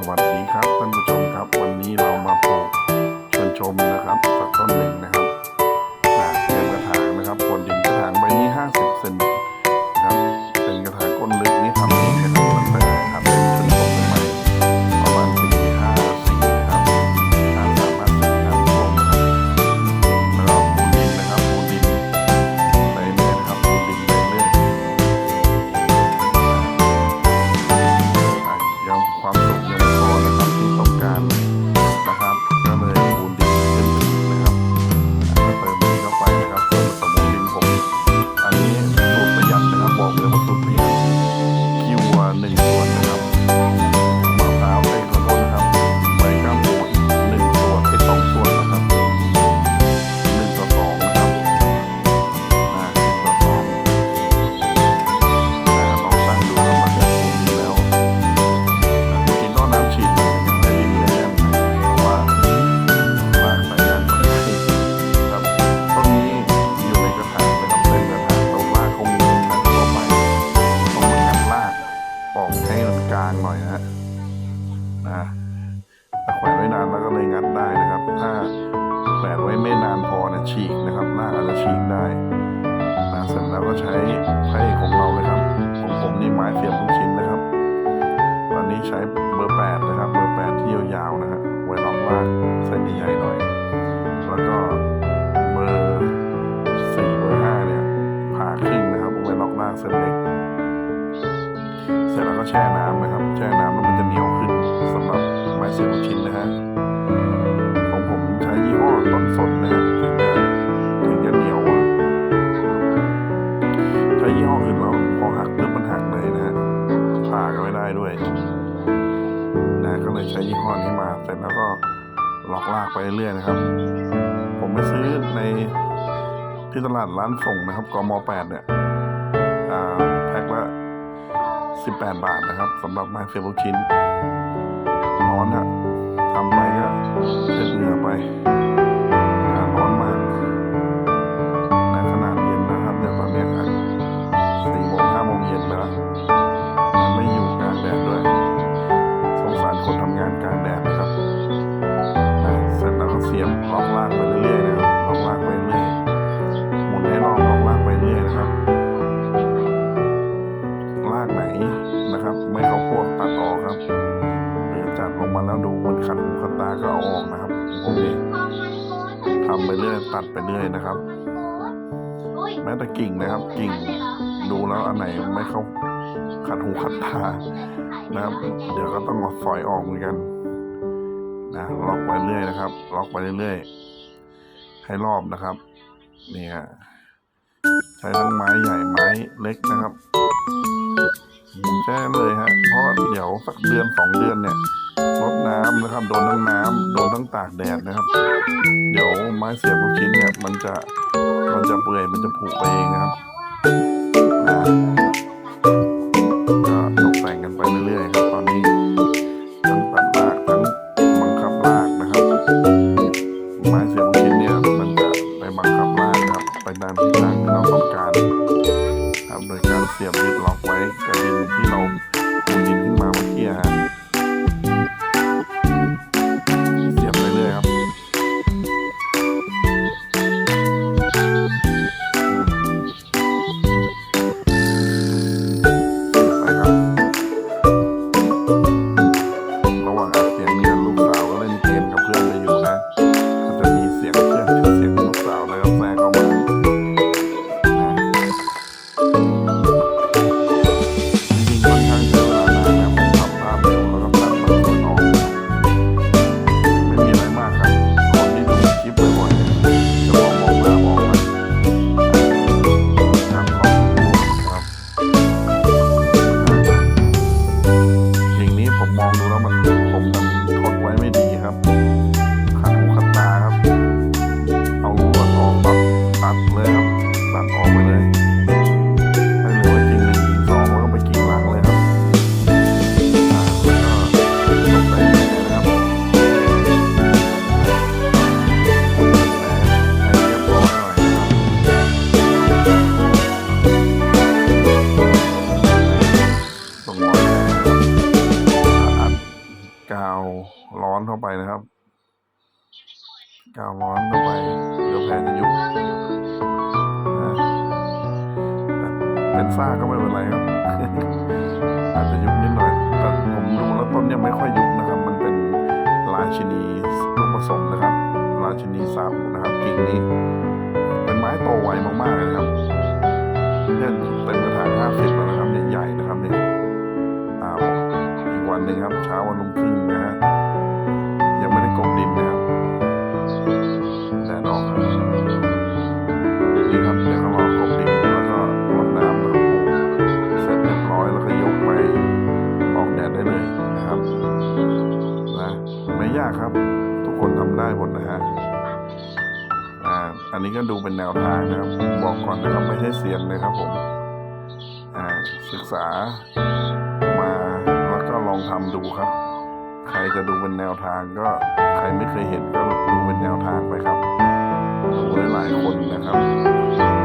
สวัสดีครับท่านผู้ชมครับ วันนี้เรามาปลูกชวนชมนะครับสักต้นหนึ่งนะครับางหน่อยฮะนะแขวนไว้นานแล้วก็เลยงัดได้นะครับ ถ้าแขวนไว้ไม่นานพอเนี่ยฉีกนะครับราอาจจะฉีกได้นะเสร็จแล้วก็ใช้ไพ่ของเราเลยครับของผมนี่ไม้เสียบลูกชิ้นนะครับตอนนี้ใช้เบอร์แปดนะครับเบอร์แปดที่ยาวๆนะฮะไว้ล็อกลากเส้นใหญ่ๆหน่อย แล้วก็เบอร์สี่เบอร์ห้าเนี่ยผ่าครึ่งนะครับไว้รอกลากเส้นเล็กเสร็จแล้วก็แช่น้ำนะ นะฮะของผมใช้ยี่ห้อต้นสนนะฮะถึงจะถึงจะเหนียวอะใช้ยี่ห้ออื่นแล้วพอหักปุ๊บมันหักเลยนะฮะผ่าก็ไม่ได้ด้วยนะก็เลยใช้ยี่ห้อนี้มาเสร็จแล้วก็ลอกลากไปเรื่อยนะครับ ผมไปซื้อในที่ตลาดร้านส่งนะครับกมแปดเนี่ยแพ็คละสิบแปดบาทนะครับสำหรับไม้เสียบลูกชิ้นร้อนอะ ทำไปก็เช็ดเหงื่อไปอากาศร้อนมากในขนาดเย็นนะครับเดี๋ยวตอนนี้ครับสี่โมงห้าโมงเย็นไปแล้วมันไม่อยู่กลางแดดด้วยสงสารคนทำงานกลางแดดนะครับเสร็จแล้วก็เสียบล็อกลากไป ลงมาแล้วดูมันขัดหูขัดตาก็เอาออกนะครับผมนี่ทำไปเรื่อยตัดไปเรื่อยนะครับ แม้แต่กิ่งนะครับ กิ่ง ดูแล้วอันไหนไม่เข้าขัดหูขัดตานะครับ เดี๋ยวก็ต้องอาฝอยออกเหมือนกันนะล็อกไปเรื่อยนะครับ ล็อกไปเรื่อยให้รอบนะครับนี่ฮะใช้ทั้งไม้ใหญ่ไม้เล็กนะครับ แช่เลยฮะ เพราะเดี๋ยวสักเดือนสองเดือนเนี่ยรดน้ำนะครับ โดนทั้งน้ำโดนทั้งตากแดดนะครับ เดี๋ยวไม้เสียบลูกชิ้นเนี่ยมันจะมันจะเปื่อยมันจะผุไปเองนะครับนะก็ตกแต่งกันไปเรื่อยๆครับ ตอนนี้ทั้งตัดรากทั้งบังคับรากนะครับ ไม้เสียบ ร้อนเข้าไปนะครับกาวร้อนเข้าไปเดี๋ยวแผลจะยุบนะเป็นฝ้าก็ไม่เป็นไรครับ อาจจะยุบนิดหน่อย แต่ผมดูแล้วต้นเนี่ยไม่ค่อยยุบนะครับ มันเป็นราชินีลูกผสมนะครับ ราชินีซาอุนะครับกิ่งนี้ ครับ ทุกคนทำได้หมดนะฮะอ่าอันนี้ก็ดูเป็นแนวทางนะครับ บอกก่อนนะครับไม่ใช่เสียงนะครับผมอ่าศึกษามาแล้วก็ลองทำดูครับ ใครจะดูเป็นแนวทางก็ใครไม่เคยเห็นก็ดูเป็นแนวทางไปครับดูหลายๆคนนะครับ